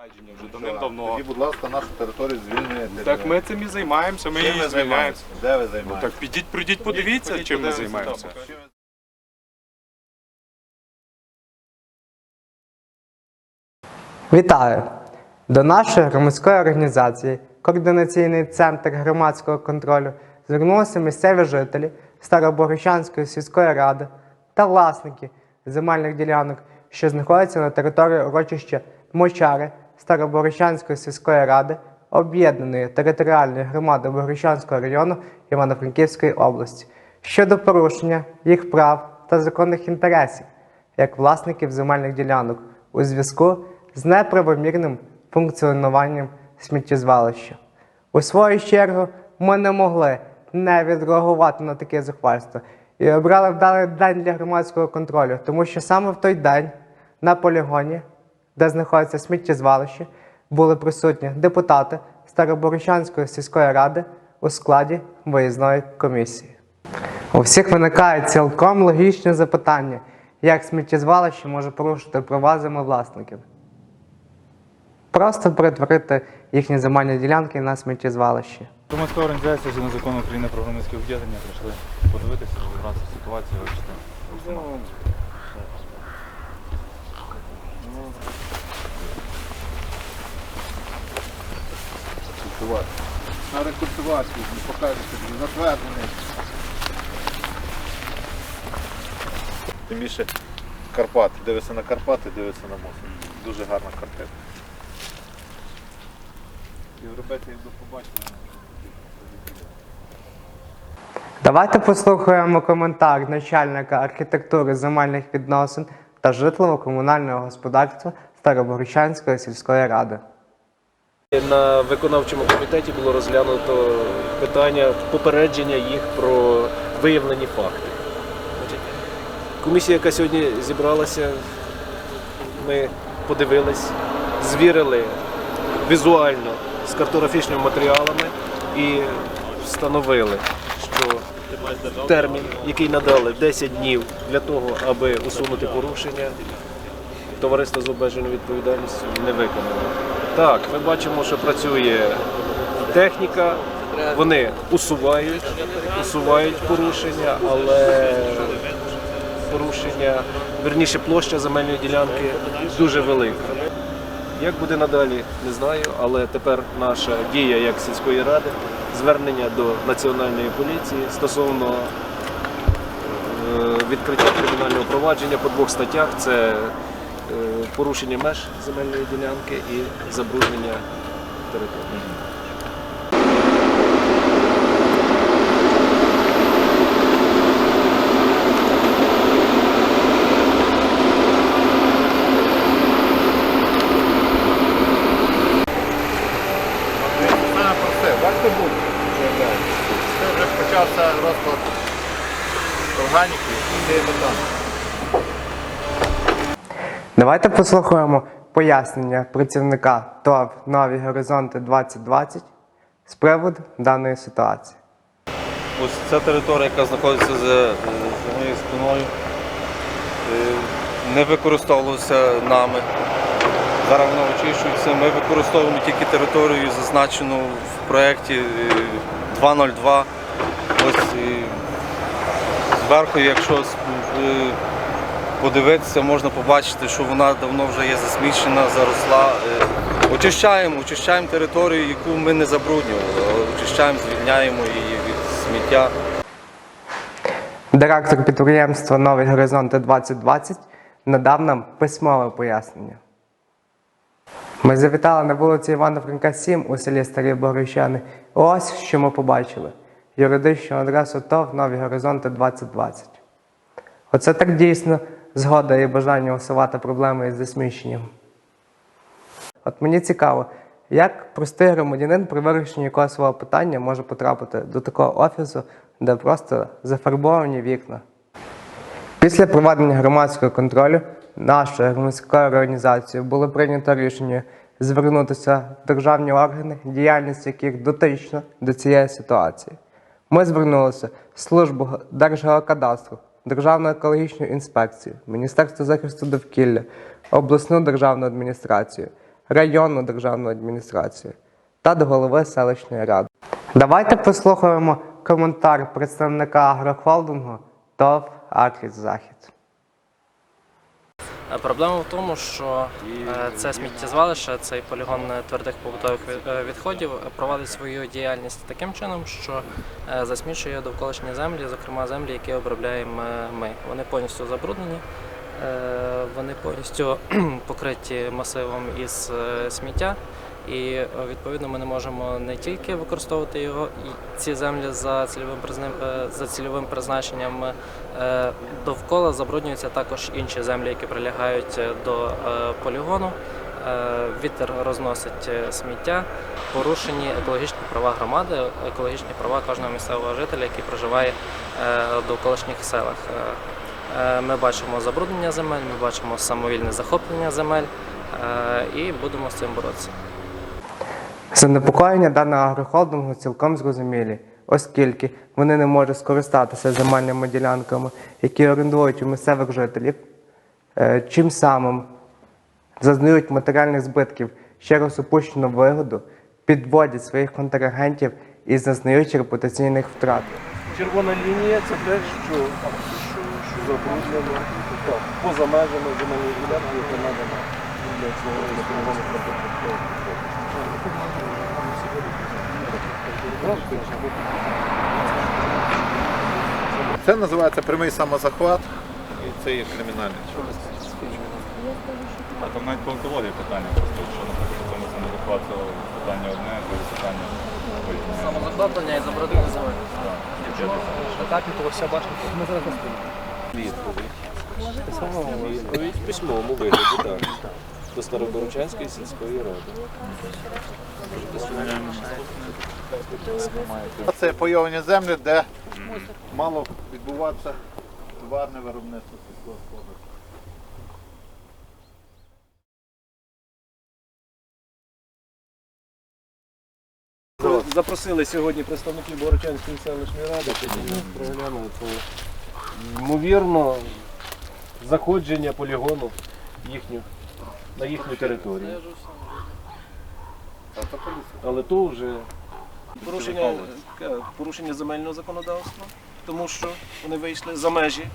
Вже давним-давно. Тоді, будь ласка, нашу територію звільнюєте. Так ми цим і займаємося, ми її ви звільняємо. займаєтеся? Де ви Так підіть, прийдіть, подивіться, чим ми займаємося. Вітаю! До нашої громадської організації Координаційний центр громадського контролю звернулися місцеві жителі Староборощанської сільської ради та власники земельних ділянок, що знаходяться на території урочища Мочари Староборощанської сільської ради об'єднаної територіальної громади Богорощанського району Івано-Франківської області щодо порушення їх прав та законних інтересів як власників земельних ділянок у зв'язку з неправомірним функціонуванням сміттєзвалища. У свою чергу ми не могли не відреагувати на таке захвальство і обрали вдалий день для громадського контролю, тому що саме в той день на полігоні, де знаходиться сміттєзвалище, були присутні депутати Староборощанської сільської ради у складі виїзної комісії. У всіх виникає цілком логічне запитання, як сміттєзвалище може порушити права землевласників. Просто перетворити їхні земельні ділянки на сміттєзвалище. Громадська організація «Згідно закону України про громадське об'єднання прийшли подивитися, розібратися в ситуації, вивчити. На рекультивацію покажете, затверджений. Тим більше Карпати. Дивися на Карпати, дивися на мост. Дуже гарна картина. Європейці якби побачили. Давайте послухаємо коментар начальника архітектури земельних відносин та житлово-комунального господарства Староборощанської сільської ради. На виконавчому комітеті було розглянуто питання попередження їх про виявлені факти. Комісія, яка сьогодні зібралася, ми подивились, звірили візуально з картографічними матеріалами і встановили, що термін, який надали 10 днів для того, аби усунути порушення, товариство з обмеженою відповідальністю не виконало. Так, ми бачимо, що працює техніка, вони усувають, усувають порушення, але порушення, верніше площа земельної ділянки дуже велика. Як буде надалі, не знаю, але тепер наша дія як сільської ради, звернення до національної поліції стосовно е, відкриття кримінального провадження по двох статтях це порушення меж земельної ділянки і забруднення території. Про все. Це вже почався розклад органіки і метану. Давайте послухаємо пояснення працівника ТОВ Нові Горизонти 2020 з приводу даної ситуації. Ось ця територія, яка знаходиться за, за моєю спиною, е, не використовувалася нами. Зараз вона очищується. Ми використовуємо тільки територію, зазначену в проєкті е, 202. Ось е, зверху, якщо е, подивитися, можна побачити, що вона давно вже є засмічена, заросла. Е, Очищаємо, очищаємо територію, яку ми не забруднювали, очищаємо, звільняємо її від сміття. Директор підприємства Нові Горизонти 2020 надав нам письмове пояснення. Ми завітали на вулиці Івана Франка 7 у селі Старі Борощани. Ось що ми побачили: юридичну адресу ТОВ Нові Горизонти 2020. Оце так дійсно згода і бажання усувати проблеми із засміщенням. От мені цікаво, як простий громадянин при вирішенні якогось свого питання може потрапити до такого офісу, де просто зафарбовані вікна. Після проведення громадського контролю нашою громадською організацією було прийнято рішення звернутися в державні органи, діяльність яких дотична до цієї ситуації. Ми звернулися в службу Держгеокадастру, Державну екологічну інспекцію, Міністерство захисту довкілля, обласну державну адміністрацію, районну державну адміністрацію та до голови селищної ради. Давайте послухаємо коментар представника агрохолдингу ТОВ Акріс Захід. Е, Проблема в тому, що е, це сміттєзвалище, цей полігон твердих побутових е, відходів проводить свою діяльність таким чином, що засмічує довколишні землі, зокрема землі, які обробляємо ми. Вони повністю забруднені, вони повністю покриті масивом із сміття. І е, відповідно ми не можемо не тільки використовувати його ці землі за цільовим е, за цільовим призначенням. е, Довкола забруднюються також інші землі, які прилягають до полігону. Вітер розносить сміття, порушені екологічні права громади, екологічні права кожного місцевого жителя, який проживає в довколишніх селах. Ми бачимо забруднення земель, ми бачимо самовільне захоплення земель і будемо з цим боротися. Занепокоєння даного агрохолдингу цілком зрозумілі, оскільки вони не можуть скористатися земельними ділянками, які орендують у місцевих жителів, е, чим самим зазнають матеріальних збитків через упущену вигоду, підводять своїх контрагентів і зазнають репутаційних втрат. Червона лінія це те, що, що, що забруднено поза межами земельної ділянки, яка надана Це називається прямий самозахват і це є кримінальний чин. А там навіть по екології питання просто, що наприклад, самозахват це питання одне, друге питання. Самозахоплення і забруднення земель. Відповідь в письмовому вигляді, так. До Староборочанської сільської ради. Це пойовані землі, де мало відбуватися товарне виробництво сільськогосподарства. Запросили сьогодні представників Борочанської селищної ради, щоб проглянули це ймовірно заходження полігону їхню, на їхню територію. Але то вже порушення, е, порушення земельного законодавства, тому що вони вийшли за межі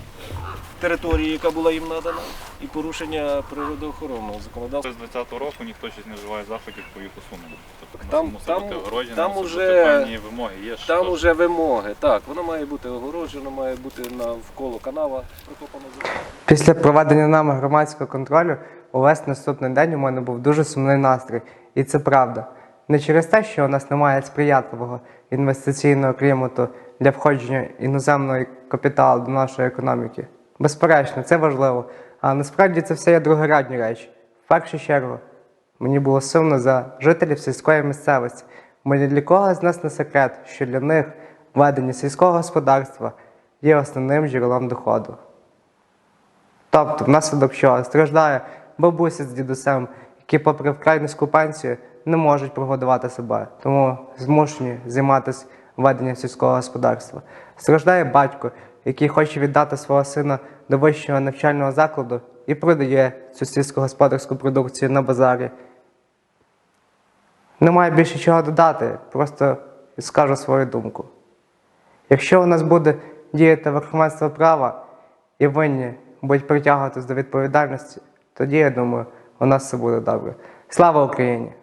території, яка була їм надана, і порушення природоохоронного законодавства. З 20-го року ніхто щось не вживає заходів по їх усуненню. Тобто Там- мусить там- бути огороджено, там мусить уже- бути певні вимоги. Є Там уже вимоги. Так, воно має бути огороджено, має бути навколо канава прикопано земля. Після проведення нами громадського контролю увесь наступний день у мене був дуже сумний настрій. І це правда. Не через те, що у нас немає сприятливого інвестиційного клімату для входження іноземного капіталу до нашої економіки. Безперечно, це важливо. А насправді це все є другорядні речі. В першу чергу, мені було сумно за жителів сільської місцевості. Бо ні для кого з нас не секрет, що для них ведення сільського господарства є основним джерелом доходу. Тобто, внаслідок чого страждає бабуся з дідусем, які, попри вкрай низьку пенсію, не можуть прогодувати себе, тому змушені займатися веденням сільського господарства. Страждає батько, який хоче віддати свого сина до вищого навчального закладу і продає цю сільськогосподарську продукцію на базарі. Немає більше чого додати, просто скажу свою думку. Якщо у нас буде діяти верховенство права і винні будуть притягуватись до відповідальності, тоді я думаю, у нас все буде добре. Слава Україні!